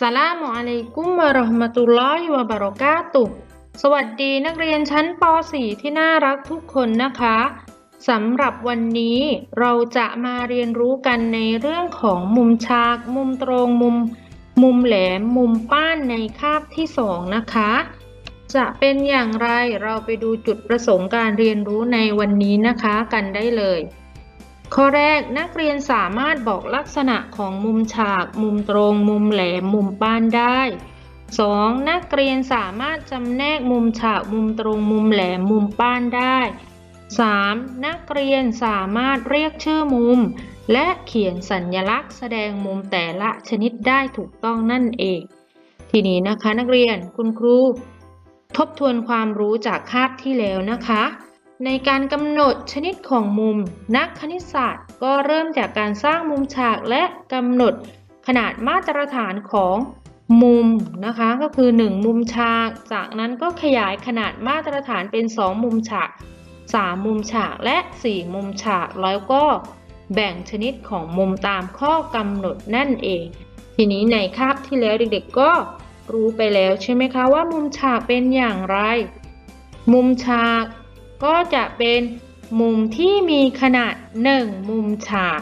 สลามุอะลัยกุมวะเราะห์มะตุลลอฮิวะบะเราะกาตุสวัสดีนักเรียนชั้นป .4 ที่น่ารักทุกคนนะคะสำหรับวันนี้เราจะมาเรียนรู้กันในเรื่องของมุมฉาก มุมตรงมุม มุมแหลม มุมป้านในคาบที่สองนะคะ จะเป็นอย่างไรเราไปดูจุดประสงค์การเรียนรู้ในวันนี้นะคะกันได้เลย ข้อแรกนักเรียนสามารถบอกลักษณะของมุมฉาก มุมตรง มุมแหลม มุมป้านได้ 2. นักเรียนสามารถจำแนกมุมฉาก มุมตรง มุมแหลม มุมป้านได้ 3. นักเรียนสามารถเรียกชื่อมุม และเขียนสัญลักษณ์แสดงมุมแต่ละชนิดได้ถูกต้องนั่นเอง ทีนี้นะคะนักเรียนคุณครู ทบทวนความรู้จากคาบที่แล้วนะคะ ในการกำหนดชนิดของมุม นักคณิตศาสตร์ ก็เริ่มจากการสร้างมุมฉากและกำหนดขนาดมาตรฐานของมุมนะคะก็คือ 1 มุมฉาก จากนั้นก็ขยายขนาดมาตรฐานเป็น 2 มุมฉาก 3 มุมฉากและ 4 มุมฉากแล้วก็แบ่งชนิดของมุมตามข้อกำหนดนั่นเอง ทีนี้ในคาบที่แล้วเด็กๆก็รู้ไปแล้วใช่ไหมคะว่ามุมฉากเป็นอย่างไร มุมฉาก ก็จะเป็นมุมที่มีขนาด 1 มุมฉาก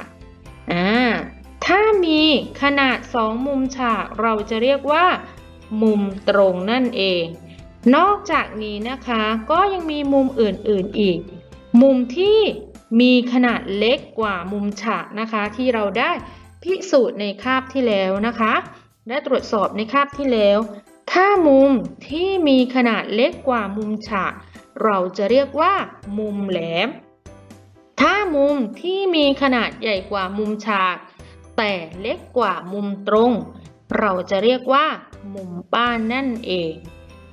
อ่าถ้ามีขนาด 2 มุมฉาก เราจะเรียกว่า มุมตรงนั่นเอง นอกจากนี้นะคะก็ยังมีมุมอื่นๆอีก มุมที่มีขนาดเล็กกว่ามุมฉากนะคะ ที่เราได้พิสูจน์ในคาบที่แล้วนะคะ ได้ตรวจสอบในคาบที่แล้ว ถ้ามุมที่มีขนาดเล็กกว่ามุมฉาก เราจะเรียกว่า มุมแหลม ถ้ามุมที่มีขนาดใหญ่กว่ามุมฉาก แต่เล็กกว่ามุมตรง เราจะเรียกว่า มุมป้านนั่นเอง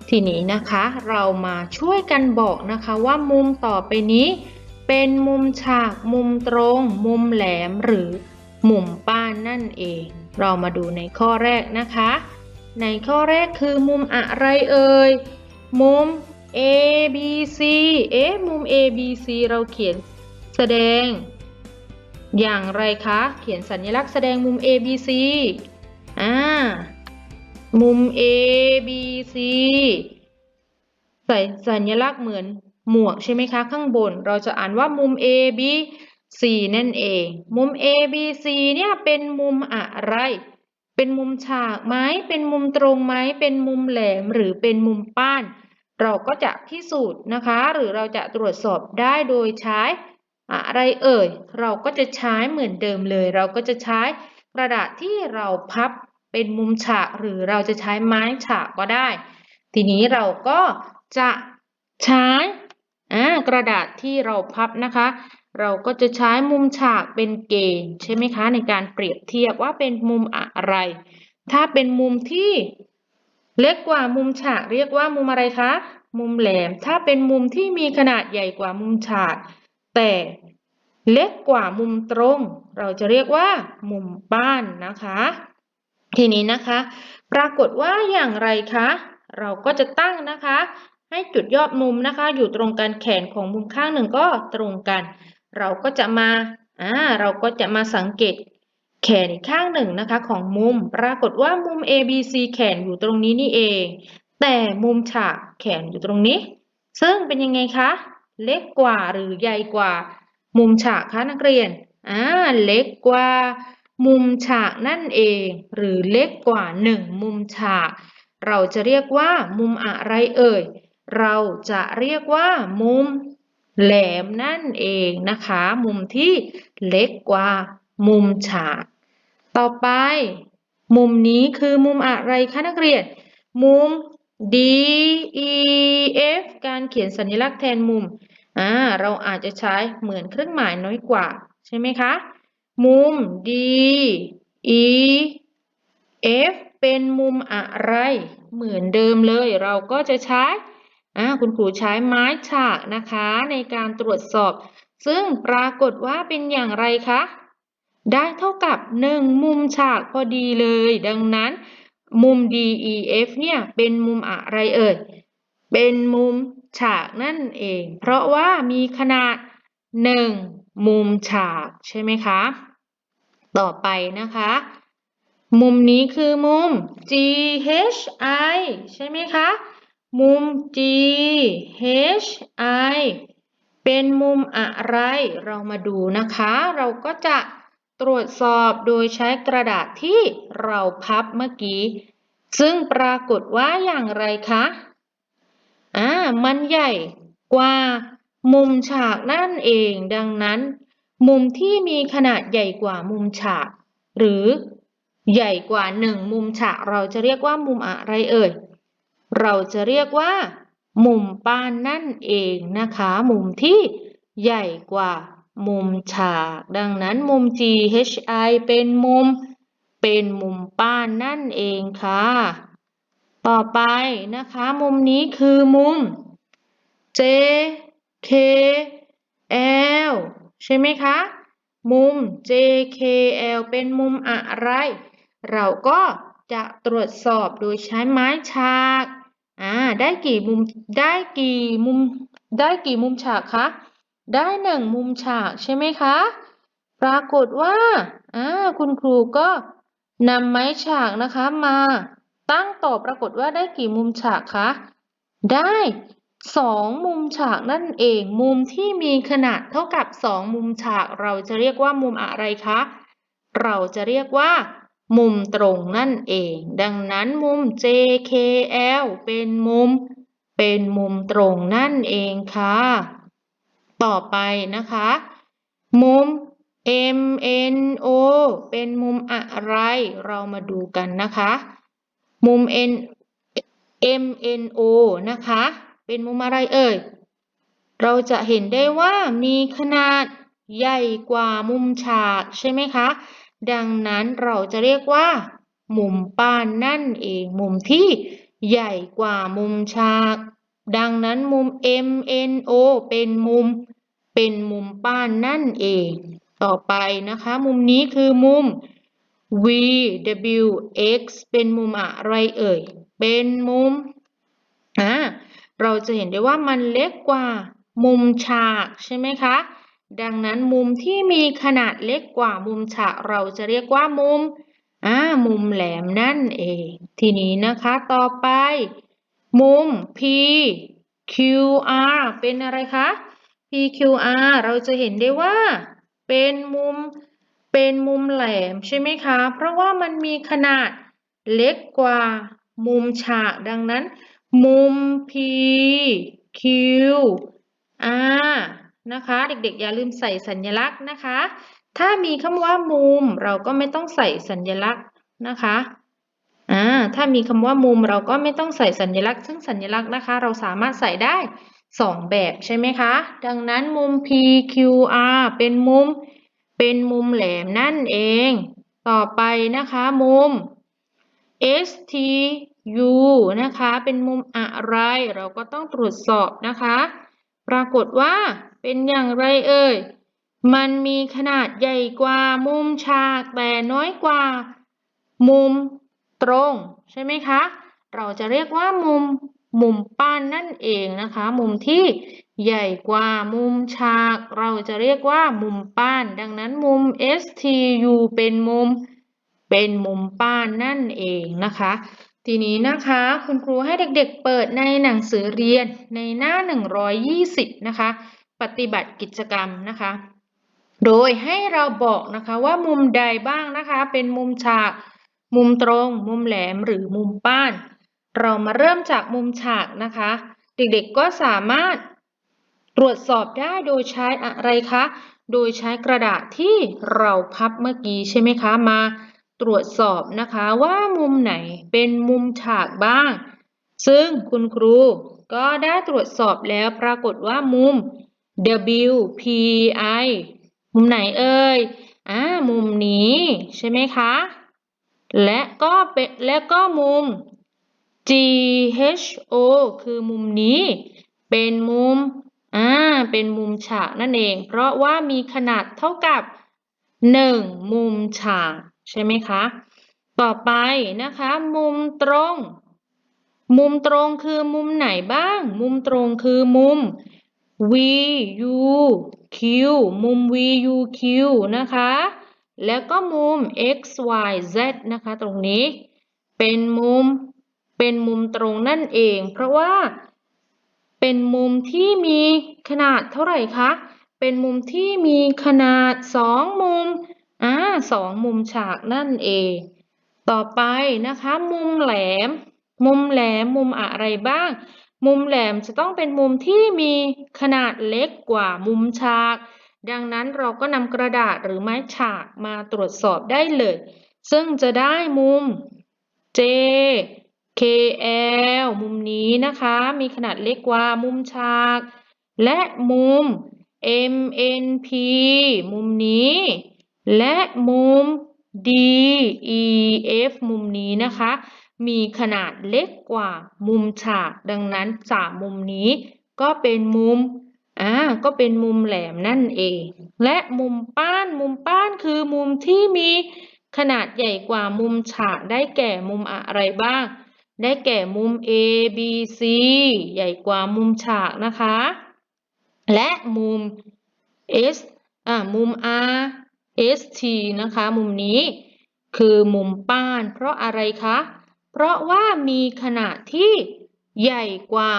ทีนี้นะคะเรามาช่วยกันบอกนะคะว่ามุมต่อไปนี้ เป็นมุมฉาก มุมตรง มุมแหลมหรือมุมป้านนั่นเอง เรามาดูในข้อแรกนะคะ ในข้อแรกคือมุมอะไรเอ่ย มุม A B C เอ๊ะมุม A B C เราเขียนแสดง อย่างไรคะ เขียนสัญลักษณ์แสดงมุม A B C อ่า มุม A B C ใส่สัญลักษณ์เหมือนหมวกใช่ไหมคะ ข้างบน เราจะอ่านว่ามุม A B C นั่นเอง มุม A B C เนี่ยเป็นมุมอะไร เป็นมุมฉากไหมเป็นมุมตรงไหมเป็นมุมแหลมหรือเป็นมุมป้าน เราก็จะพิสูจน์นะคะ หรือเราจะตรวจสอบได้โดยใช้อะไรเอ่ย เราก็จะใช้เหมือนเดิมเลย เราก็จะใช้กระดาษที่เราพับเป็นมุมฉากหรือเราจะใช้ไม้ฉากก็ได้ ทีนี้เราก็จะใช้กระดาษที่เราพับนะคะ เราก็จะใช้มุมฉากเป็นเกณฑ์ใช่ไหมคะ ในการเปรียบเทียบว่าเป็นมุมอะไร ถ้าเป็นมุมที่ เล็กกว่ามุมฉากเรียกว่ามุมอะไรคะ มุมแหลม ถ้าเป็นมุมที่มีขนาดใหญ่กว่ามุมฉาก แต่เล็กกว่ามุมตรง เราจะเรียกว่า มุมป้านนะคะ ทีนี้นะคะ ปรากฏว่าอย่างไรคะ เราก็จะตั้งนะคะ ให้จุดยอดมุมนะคะ อยู่ตรงกันแขนของมุมข้างหนึ่งก็ตรงกัน เราก็จะมาอ่าเราก็จะมาสังเกต แขนอีกข้างหนึ่งนะคะของมุม ปรากฏว่ามุม ABC แขนอยู่ตรงนี้นี่เอง แต่มุมฉากแขนอยู่ตรงนี้ ซึ่งเป็นยังไงคะ เล็กกว่าหรือใหญ่กว่า มุมฉากคะนักเรียนอ่าเล็กกว่า มุมฉากนั่นเอง หรือเล็กกว่าหนึ่งมุมฉาก เราจะเรียกว่า มุมอะไรเอ่ย เราจะเรียกว่า มุมแหลมนั่นเองนะคะ มุมที่เล็กกว่ามุมฉาก ต่อไป มุมนี้คือมุมอะไรคะนักเรียน มุม D E F การเขียนสัญลักษณ์แทนมุมอ่าเราอาจจะใช้เหมือนเครื่องหมายน้อยกว่า ใช่ไหมคะ มุม D E F เป็นมุมอะไร เหมือนเดิมเลย เราก็จะใช้อ่าคุณครูใช้ไม้ฉากนะคะ ในการตรวจสอบ ซึ่งปรากฏว่าเป็นอย่างไรคะ ได้เท่ากับ 1 มุมฉากพอดีเลย ดังนั้น มุม DEF เนี่ยเป็นมุมอะไรเอ่ย เป็นมุมฉากนั่นเอง เพราะว่ามีขนาด 1 มุมฉากใช่ไหมคะ ต่อไปนะคะ มุมนี้คือมุม GHI ใช่ไหมคะ มุม GHI เป็นมุมอะไร เรามาดูนะคะ เราก็จะ ตรวจสอบโดยใช้กระดาษที่เราพับเมื่อกี้ ซึ่งปรากฏว่าอย่างไรคะอ่ามันใหญ่กว่ามุมฉากนั่นเอง ดังนั้น มุมที่มีขนาดใหญ่กว่ามุมฉาก หรือใหญ่กว่าหนึ่งมุมฉากเราจะเรียกว่ามุมอะไรเอ่ย เราจะเรียกว่า มุมป้านนั่นเองนะคะ มุมที่ใหญ่กว่า มุมฉาก ดังนั้นมุม GHI เป็นมุมเป็นมุมป้านนั่นเองค่ะ ต่อไปนะคะ มุมนี้คือมุม J K L ใช่ไหมคะ มุม JKL เป็นมุมอะไร เราก็จะตรวจสอบโดยใช้ไม้ฉากอ่าได้กี่มุมได้กี่มุมได้กี่มุมฉากคะ ได้หนึ่งมุมฉากใช่ไหมคะ ปรากฏว่าอ่าคุณครูก็นำไม้ฉากนะคะมาตั้งต่อปรากฏว่าได้กี่มุมฉากคะ ได้สองมุมฉากนั่นเอง มุมที่มีขนาดเท่ากับสองมุมฉาก เราจะเรียกว่ามุมอะไรคะ เราจะเรียกว่า มุมตรงนั่นเอง ดังนั้นมุม JKL เป็นมุม เป็นมุมตรงนั่นเองค่ะ ต่อไปนะคะ มุม MNO เป็นมุมอะไร เรามาดูกันนะคะ มุม N MNO นะคะ เป็นมุมอะไรเอ่ย เราจะเห็นได้ว่ามีขนาดใหญ่กว่ามุมฉากใช่ไหมคะ ดังนั้นเราจะเรียกว่า มุมป้านนั่นเอง มุมที่ใหญ่กว่ามุมฉาก ดังนั้นมุม MNO เป็นมุมเป็นมุมป้านนั่นเอง ต่อไปนะคะ มุมนี้คือมุม VWX เป็นมุมอะไรเอ่ย เป็นมุมอ่าเราจะเห็นได้ว่ามันเล็กกว่ามุมฉากใช่ไหมคะ ดังนั้นมุมที่มีขนาดเล็กกว่ามุมฉากเราจะเรียกว่ามุมอ่ามุมแหลมนั่นเอง ทีนี้นะคะต่อไป มุม PQR เป็นอะไรคะ PQR เราจะเห็นได้ว่า เป็นมุม เป็นมุมแหลมใช่ไหมคะ เพราะว่ามันมีขนาดเล็กกว่ามุมฉาก ดังนั้น มุม PQR นะคะ เด็กๆ อย่าลืมใส่สัญลักษณ์นะคะ ถ้ามีคำว่ามุมเราก็ไม่ต้องใส่สัญลักษณ์นะคะ อ่าถ้ามีคำว่ามุมเราก็ไม่ต้องใส่สัญลักษณ์ ซึ่งสัญลักษณ์นะคะ เราสามารถใส่ได้สองแบบใช่ไหมคะ ดังนั้นมุม PQR เป็นมุม เป็นมุมแหลมนั่นเอง ต่อไปนะคะมุม STU นะคะ เป็นมุมอะไร เราก็ต้องตรวจสอบนะคะ ปรากฏว่าเป็นอย่างไรเอ่ย มันมีขนาดใหญ่กว่ามุมฉากแต่น้อยกว่ามุม ตรงใช่ไหมคะ เราจะเรียกว่ามุมมุมป้านนั่นเองนะคะ มุมที่ใหญ่กว่ามุมฉาก เราจะเรียกว่ามุมป้าน ดังนั้นมุม STU เป็นมุมเป็นมุมป้านนั่นเองนะคะ ทีนี้นะคะคุณครูให้เด็กๆเปิดในหนังสือเรียนในหน้า 120 นะคะ ปฏิบัติกิจกรรมนะคะ โดยให้เราบอกนะคะว่ามุมใดบ้างนะคะ เป็นมุมฉาก มุมตรง มุมแหลมหรือมุมป้าน เรามาเริ่มจากมุมฉากนะคะ เด็กๆก็สามารถตรวจสอบได้โดยใช้อะไรคะ โดยใช้กระดาษที่เราพับเมื่อกี้ใช่ไหมคะ มาตรวจสอบนะคะว่ามุมไหนเป็นมุมฉากบ้าง ซึ่งคุณครูก็ได้ตรวจสอบแล้วปรากฏว่ามุม WPI มุมไหนเอ่ย อ่า มุมนี้ใช่ไหมคะ และก็เป็นและก็มุม GHO คือมุมนี้ เป็นมุมอ่าเป็นมุมฉากนั่นเอง เพราะว่ามีขนาดเท่ากับ 1 มุมฉากใช่ไหมคะ ต่อไปนะคะ มุมตรง มุมตรงคือมุมไหนบ้าง มุมตรงคือมุม VUQ มุม VUQ นะคะ แล้วก็มุม x y z นะคะ ตรงนี้เป็นมุมเป็นมุมตรงนั่นเอง เพราะว่าเป็นมุมที่มีขนาดเท่าไหร่คะ เป็นมุมที่มีขนาด 2 มุมอ่าสองมุมฉากนั่นเอง ต่อไปนะคะ มุมแหลม มุมแหลมมุมอะไรบ้าง มุมแหลมจะต้องเป็นมุมที่มีขนาดเล็กกว่ามุมฉาก ดังนั้นเราก็นำกระดาษหรือไม้ฉากมาตรวจสอบได้เลย ซึ่งจะได้มุม J KL มุมนี้นะคะ มีขนาดเล็กกว่ามุมฉาก และมุม MNP มุมนี้ และมุม DEF มุมนี้นะคะ มีขนาดเล็กกว่ามุมฉาก ดังนั้นสามมุมนี้ก็เป็นมุม อ่าก็เป็นมุมแหลมนั่นเอง และมุมป้านมุมป้านคือมุมที่มีขนาดใหญ่กว่ามุมฉากได้แก่มุมอะไรบ้าง ได้แก่มุม A B C ใหญ่กว่ามุมฉากนะคะ และมุม S อ่ามุม R S T นะคะ มุมนี้คือมุมป้าน เพราะอะไรคะ เพราะว่ามีขนาดที่ใหญ่กว่า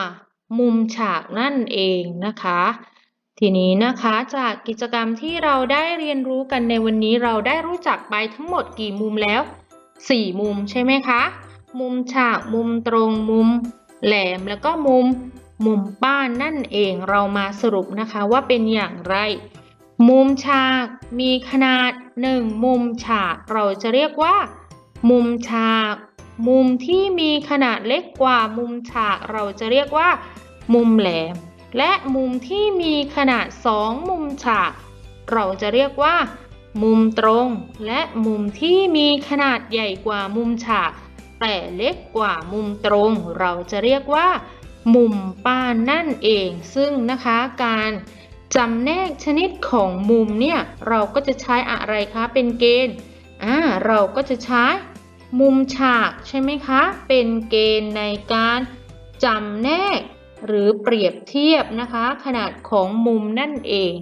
มุมฉากนั่นเองนะคะ ทีนี้นะคะจากกิจกรรมที่เราได้เรียนรู้กันในวันนี้เราได้รู้จักไปทั้งหมดกี่มุมแล้ว 4 มุมใช่ไหมคะ มุมฉากมุมตรงมุมแหลมแล้วก็มุมมุมป้านนั่นเองเรามาสรุปนะคะว่าเป็นอย่างไร มุมฉากมีขนาด 1 มุมฉากเราจะเรียกว่า มุมฉาก มุมที่มีขนาดเล็กกว่ามุมฉากเราจะเรียกว่า มุมแหลม และมุมที่มีขนาด 2 มุมฉาก เราจะเรียกว่า มุมตรง และมุมที่มีขนาดใหญ่กว่ามุมฉาก แต่เล็กกว่ามุมตรง เราจะเรียกว่า มุมป้านนั่นเอง ซึ่งนะคะการจำแนกชนิดของมุมเนี่ย เราก็จะใช้อะไรคะเป็นเกณฑ์อ่าเราก็จะใช้ มุมฉากใช่ไหมคะ เป็นเกณฑ์ในการจำแนกหรือเปรียบเทียบนะคะ ขนาดของมุมนั่นเอง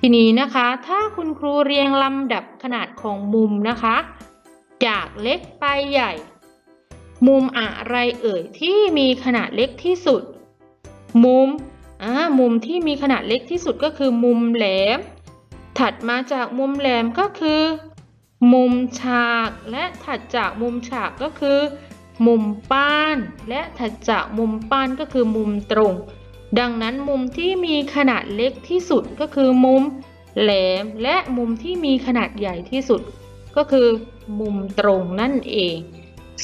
ทีนี้นะคะถ้าคุณครูเรียงลำดับขนาดของมุมนะคะ จากเล็กไปใหญ่ มุมอะไรเอ่ยที่มีขนาดเล็กที่สุด มุมอ่ามุมที่มีขนาดเล็กที่สุดก็คือมุมแหลม ถัดมาจากมุมแหลมก็คือ มุมฉากและถัดจากมุมฉากก็คือ มุมป้าน และถัดจากมุมป้านก็คือมุมตรง ดังนั้นมุมที่มีขนาดเล็กที่สุดก็คือมุมแหลมและมุมที่มีขนาดใหญ่ที่สุด ก็คือมุมตรงนั่นเอง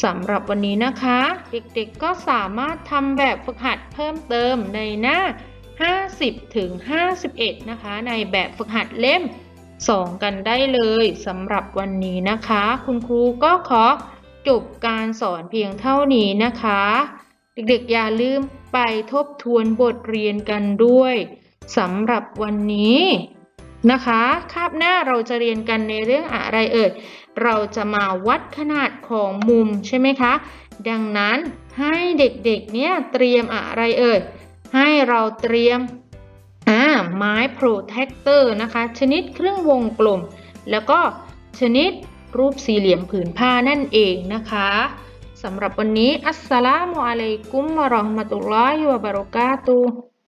สำหรับวันนี้นะคะ เด็กๆก็สามารถทำแบบฝึกหัดเพิ่มเติมในหน้า 50ถึง51 นะคะ ในแบบฝึกหัดเล่ม 2 กันได้เลยสำหรับวันนี้นะคะ คุณครูก็ขอจบการสอนเพียงเท่านี้นะคะ เด็กๆอย่าลืมไปทบทวนบทเรียนกันด้วยสำหรับวันนี้นะคะ คาบหน้าเราจะเรียนกันในเรื่องอะไรเอ่ย เราจะมาวัดขนาดของมุมใช่ไหมคะ ดังนั้นให้เด็กๆเนี่ยเตรียมอะไรเอ่ย ให้เราเตรียม อ่าไม้โปรเทคเตอร์นะคะ ชนิดเครื่องวงกลม แล้วก็ชนิดรูปสี่เหลี่ยมผืนผ้านั่นเองนะคะสำหรับวันนี้ อัสสลามุอะลัยกุมวะราะห์มะตุลลอฮิวะบะเราะกาตุฮ์